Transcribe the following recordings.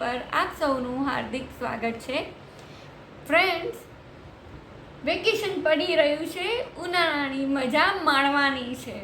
પર આપ સૌનું હાર્દિક સ્વાગત છે. ફ્રેન્ડ્સ વેકેશન પડી રહ્યું છે, ઉનાળાની મજા માણવાની છે.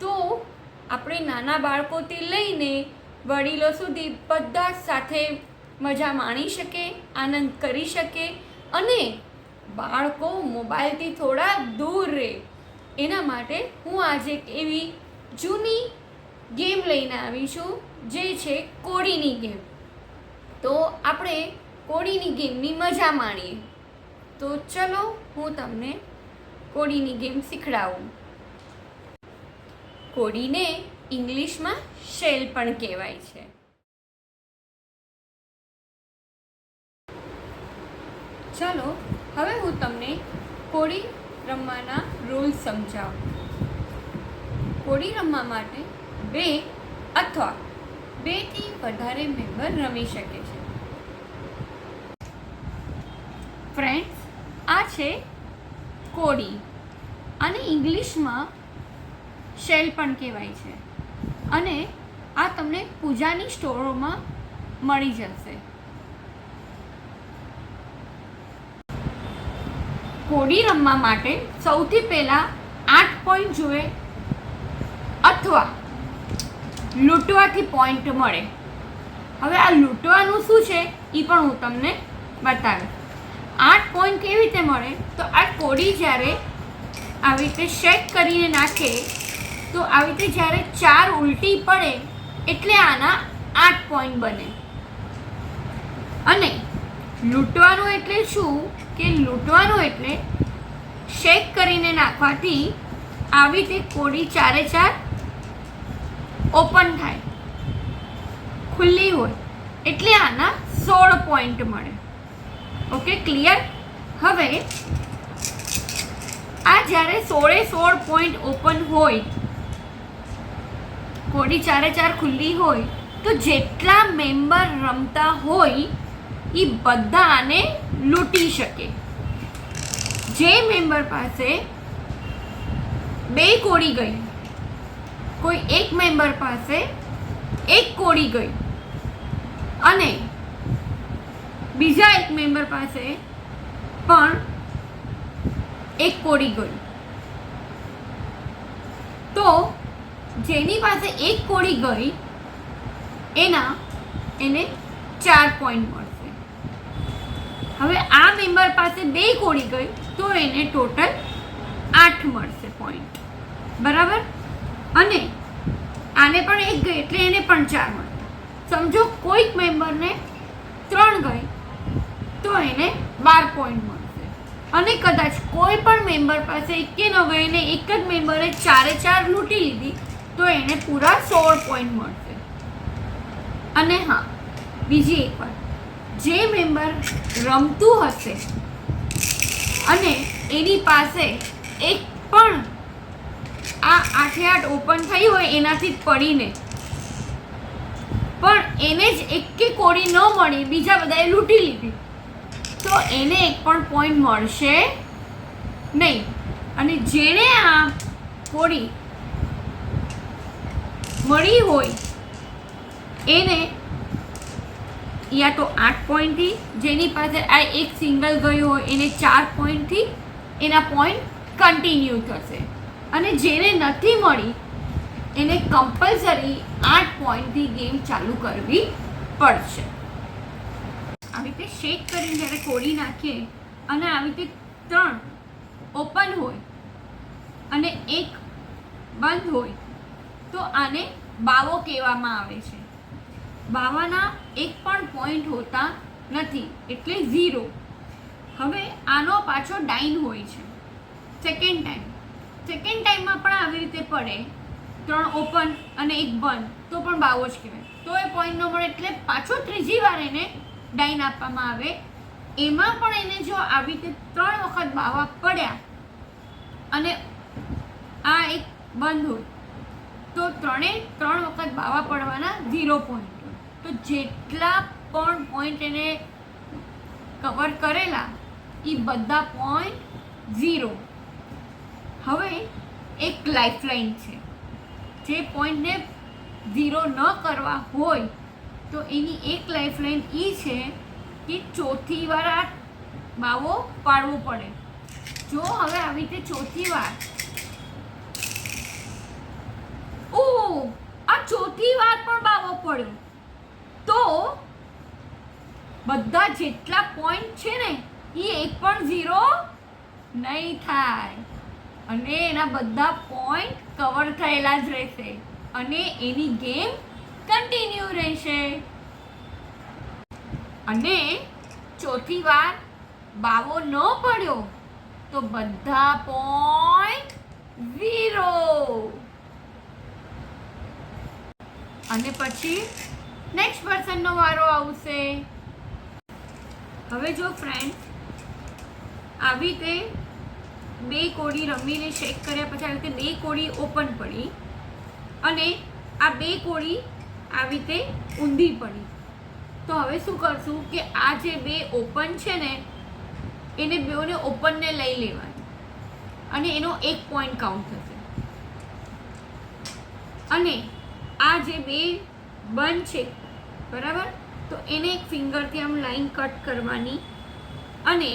તો આપણે નાના બાળકોથી લઈને વડીલો સુધી બધા સાથે મજા માણી શકે, આનંદ કરી શકે અને બાળકો મોબાઈલથી થોડા દૂર રહે. એના માટે હું આજે એવી જૂની ગેમ લઈને આવી છું, જે છે કોડીની ગેમ. તો આપણે કોડીની ગેમની મજા માણીએ. તો ચલો હું તમને કોડીની ગેમ શીખડાવું. કોડીને ઇંગ્લિશમાં શેલ પણ કહેવાય છે. ચલો, હવે હું તમને કોડી રમવાના રૂલ્સ સમજાવું. કોડી રમવા માટે બે અથવા બેથી વધારે મેમ્બર રમી શકે છે. ફ્રેન્ડ્સ આ છે કોડી. અને ઇંગ્લિશમાં શેલ પણ કહેવાય છે. અને આ તમને પૂજાની સ્ટોરોમાં મળી જશે. કોડી રમવા માટે સૌથી પહેલાં આઠ પોઈન્ટ જોઈએ અથવા લૂંટવાથી પોઈન્ટ મળે. હવે આ લૂંટવાનું શું છે, એ પણ હું તમને બતાવીશ. આઠ પોઈન્ટ કેવી રીતે મળે? તો આ કોડી જ્યારે આવી રીતે શેક કરીને નાખે, તો આવી રીતે જ્યારે ચાર ઉલટી પડે, એટલે આના આઠ પોઈન્ટ બને. અને લૂંટવાનું એટલે શું? કે લૂંટવાનું એટલે શેક કરીને નાખવાથી આવી રીતે કોડી ચારે ચાર ઓપન થાય. ખુલ્લી હોય. એટલે આના સોળ પોઈન્ટ મળે. ઓકે ક્લિયર હવે, આ જ્યારે સોળે સોળ પોઈન્ટ ઓપન હોય, કોડી ચારે ચાર ખુલ્લી હોય, તો જેટલા મેમ્બર રમતા હોય એ બધા આને લૂંટી શકે. જે મેમ્બર પાસે બે કોડી ગઈ કોઈ એક મેમ્બર પાસે એક કોડી ગઈ. અને બીજા એક મેમ્બર પાસે પણ એક કોડી ગઈ. તો જેની પાસે એક કોડી ગઈ, એના એને ચાર પોઈન્ટ મળશે. હવે આ મેમ્બર પાસે બે કોડી ગઈ, તો એને ટોટલ આઠ મળશે પોઈન્ટ બરાબર? અને આને પણ એક ગઈ, એટલે એને પણ ચાર મળશે સમજો, કોઈક મેમ્બરને ત્રણ ગઈ, તો એને બાર પોઈન્ટ મળશે. અને કદાચ કોઈ પણ મેમ્બર પાસે એકે ન ગઈ અને એક જ મેમ્બરે ચારે ચાર લૂંટી લીધી, તો એને પૂરા સોળ પોઈન્ટ મળશે. અને હા, બીજી એક વાત. જે મેમ્બર રમતું હશે અને એની પાસે એક પણ આ આઠે આઠ ઓપન થઈ હોય એનાથી જ પડીને. પણ એને જ એકે કોડી ન મળી, બીજા બધાએ લૂંટી લીધી. તો એને એક પણ પોઈન્ટ મળશે નહીં. અને જેણે આ કોડી મળી હોય, એને યા તો આઠ પોઈન્ટથી જેની પાસે આ એક સિંગલ ગયું હોય, એને ચાર પોઈન્ટથી એના પોઈન્ટ કન્ટિન્યુ થશે. અને જેને નથી મળી, એને કમ્પલસરી આઠ પોઈન્ટથી ગેમ ચાલુ કરવી પડશે. આવી રીતે શેક કરીને જ્યારે કોડી નાખીએ અને આવી રીતે ત્રણ ઓપન હોય અને એક બંધ હોય, તો આને બાવો કહેવામાં આવે છે. બાવાના એક પણ પોઈન્ટ હોતા નથી, એટલે ઝીરો હવે આનો પાછો ડાઇન હોય છે. સેકન્ડ ટાઈમ સેકન્ડ ટાઈમમાં પણ આવી રીતે પડે. ત્રણ ઓપન અને એક બંધ, તો પણ બાવો જ કહેવાય. તો એ પોઈન્ટ ન મળે એટલે પાછો ત્રીજી વાર એને ડાઇન આપવામાં આવે. એમાં પણ એને જો આવી રીતે ત્રણ વખત બાવા પડ્યા અને આ એક બંધ હોય, તો ત્રણે ત્રણ વખત બાવા પડવાના ઝીરો પોઈન્ટ તો જેટલા પણ પોઈન્ટ એને કવર કરેલા એ બધા પોઈન્ટ ઝીરો હવે એક લાઈફલાઈન છે. જે પોઈન્ટને ઝીરો ન કરવા હોય, તો એની એક લાઈફલાઈન એ છે કે ચોથી વાર આ બાવો પાડવો પડે. જો હવે આવી રીતે ચોથી વાર. ઓ આ ચોથી વાર પણ બાવો પડ્યો. તો બધા જેટલા પોઈન્ટ છે ને એ એક પણ ઝીરો નહીં થાય. અને એના બધા પોઈન્ટ કવર થયેલા જ રહેશે. અને એની ગેમ કન્ટિન્યુ રહેશે. અને ચોથી વાર બાવો ન પડ્યો, તો બધા પોઈન્ટ ઝીરો અને પછી નેક્સ્ટ પર્સનનો વારો આવશે. હવે જો ફ્રેન્ડ આવી રીતે બે કોડી રમીને શેક કર્યા પછી આવી રીતે બે કોડી ઓપન પડી અને આ બે કોડી આવી રીતે ઊંધી પડી. તો હવે શું કરશું કે આ જે બે ઓપન છે ને, એને બેઓને ઓપનને લઈ લેવાની અને એનો એક પોઈન્ટ કાઉન્ટ થશે. અને આ જે બે બંધ છે, બરાબર? તો એને એક ફિંગરથી આમ લાઈન કટ કરવાની અને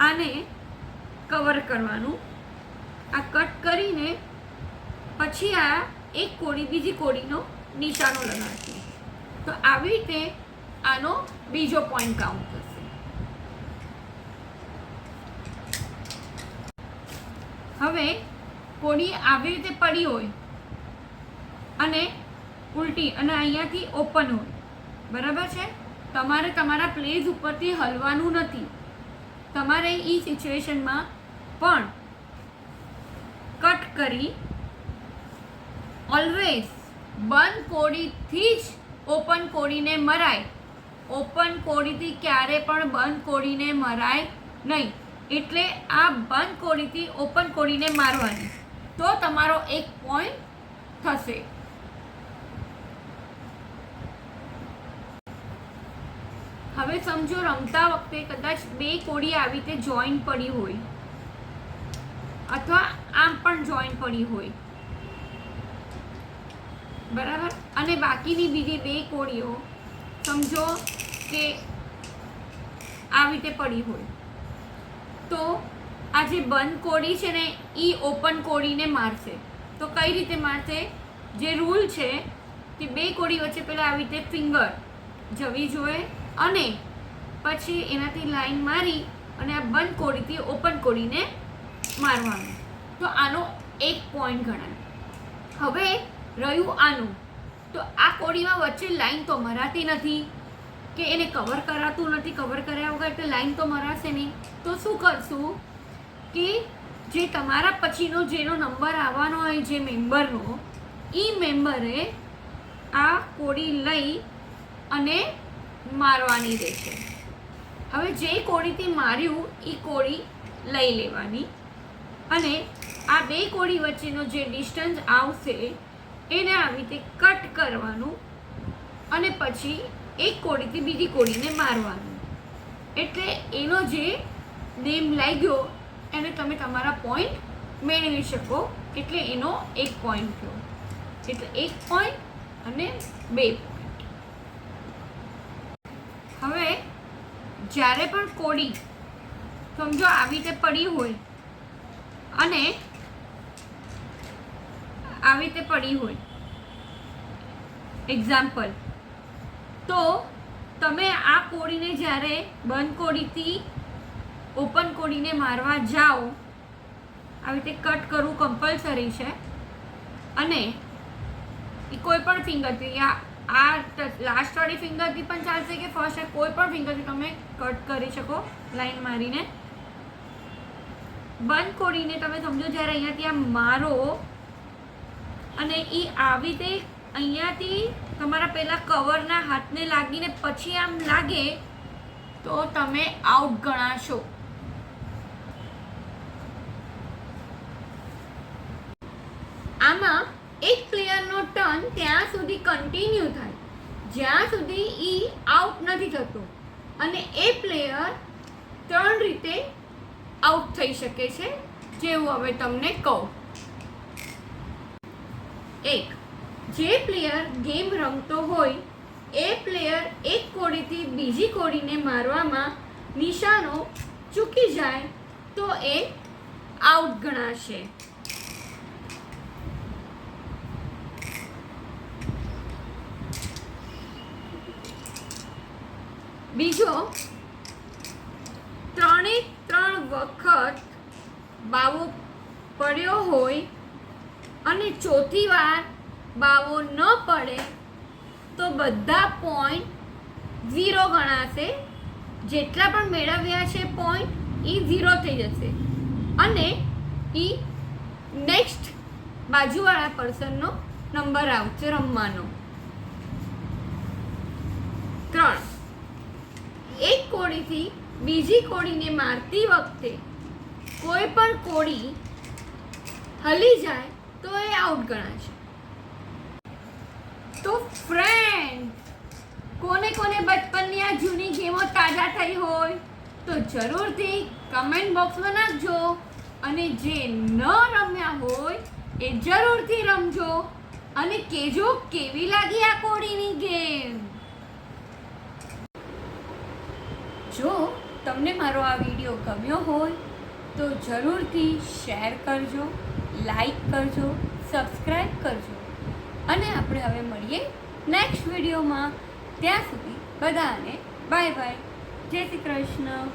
આને કવર કરવાનું. આ કટ કરીને પછી આ એક કોડી બીજી કોડીનો નિશાનો લગાડશું. તો આવી રીતે આનો બીજો પોઈન્ટ કાઉન્ટ થશે. હવે કોડી આવી રીતે પડી હોય અને ઉલટી અને અહીંયાથી ઓપન હોય. બરાબર છે? તમારે તમારા પ્લેસ ઉપરથી હલવાનું નથી. તમારે એ સિચ્યુએશનમાં પણ કટ કરી ઓલવેઝ બંધ કોડીથી જ ઓપન કોડીને મરાય. ઓપન કોડીથી ક્યારે પણ બંધ કોડીને મરાય નહીં. એટલે આ બંધ કોડીથી ઓપન કોળીને મારવાની. તો તમારો એક પોઈન્ટ થશે. હવે સમજો, રમતા વખતે કદાચ બે કોડી આવી રીતે જોઈન પડી હોય. અથવા આમ પણ જોઈન પડી હોય. બરાબર? અને બાકીની બીજી બે કોળીઓ સમજો કે આવી રીતે પડી હોય. તો આ જે બંધ કોળી છે ને એ ઓપન કોળીને મારશે. તો કઈ રીતે મારશે? જે રૂલ છે કે બે કોળી વચ્ચે પહેલાં આવી રીતે ફિંગર જવી જોઈએ અને પછી એનાથી લાઈન મારી અને આ બંધ કોળીથી ઓપન કોડીને મારવાનું. તો આનો એક પોઈન્ટ ગણાય. હવે રહ્યું આનું. તો આ કોડીમાં વચ્ચે લાઈન તો મરાતી નથી, કે એને કવર કરાતું નથી કવર કર્યા વગર એટલે લાઈન તો મરાશે નહીં. તો શું કરશું કે જે તમારા પછીનો જેનો નંબર આવવાનો હોય, જે મેમ્બરનો એ મેમ્બરે આ કોડી લઈ અને મારવાની રહેશે હવે જે કોડીથી માર્યું એ કોડી લઈ લેવાની. અને આ બે કોળી વચ્ચેનો જે ડિસ્ટન્સ આવશે, એને આવી રીતે કટ કરવાનું અને પછી એક કોળીથી બીજી કોળીને મારવાનું. એટલે એનો જે નેમ લાગ્યો, એને તમે તમારા પોઈન્ટ મેળવી શકો. એટલે એનો એક પોઈન્ટ થયો. એટલે એક પોઈન્ટ અને બે પોઈન્ટ હવે જ્યારે પણ કોળી, સમજો આવી રીતે પડી હોય અને આવી રીતે પડી હોય. એક્ઝામ્પલ તો તમે આ કોડીને જ્યારે બંધ કોડીથી ઓપન કોડીને મારવા જાઓ, આવી રીતે કટ કરવું કમ્પલસરી છે. અને એ કોઈ પણ ફિંગરથી આ આ લાસ્ટ વાળી ફિંગરથી પણ ચાલશે કે ફર્સ્ટ કોઈ પણ ફિંગરથી તમે કટ કરી શકો લાઈન મારીને. બંધ કોડીને તમે સમજો જ્યારે અહીંયાથી ત્યાં મારો અને એ આવી રીતે અહીંયાથી તમારા પહેલાં કવરના હાથને લાગીને પછી આમ લાગે, તો તમે આઉટ ગણાશો. આમાં એક પ્લેયરનો ટર્ન ત્યાં સુધી કન્ટિન્યુ થાય. જ્યાં સુધી ઈ આઉટ નથી થતો. અને એ પ્લેયર ત્રણ રીતે આઉટ થઈ શકે છે, જેવું હવે તમને કહું. એક, જે પ્લેયર ગેમ રમતો હોય, એ પ્લેયર એક કોડીથી બીજી કોડીને મારવામાં નિશાનો ચૂકી જાય, તો એ આઉટ ગણાશે. બીજો ત્રણે ત્રણ વખત બાવો પડ્યો હોય અને ચોથી વાર બાવો ન પડે, તો બધા પોઈન્ટ ઝીરો ગણાશે. જેટલા પણ મેળવ્યા છે પોઈન્ટ એ ઝીરો થઈ જશે. અને એ નેક્સ્ટ બાજુવાળા પર્સનનો નંબર આવશે રમવાનો. ત્રણ. એક કોડીથી બીજી કોડીને મારતી વખતે કોઈ પણ કોળી હલી જાય તો એ આઉટ ગણાશે. તો ફ્રેન્ડ કોને કોને બચપનની આ જૂની ગેમો તાજા થઈ હોય તો જરૂરથી કમેન્ટ બોક્સમાં નાખજો અને જે ન રમ્યા હોય એ જરૂરથી રમજો અને કેજો કેવી લાગી આ કોડીની ગેમ. જો તમને મારો આ વીડિયો ગમ્યો હોય તો જરૂરથી શેર કરજો, લાઈક કરજો, સબસ્ક્રાઈબ કરજો. અને આપણે હવે મળીએ નેક્સ્ટ વિડીયોમાં. ત્યાં સુધી બધાને બાય બાય જય શ્રી કૃષ્ણ.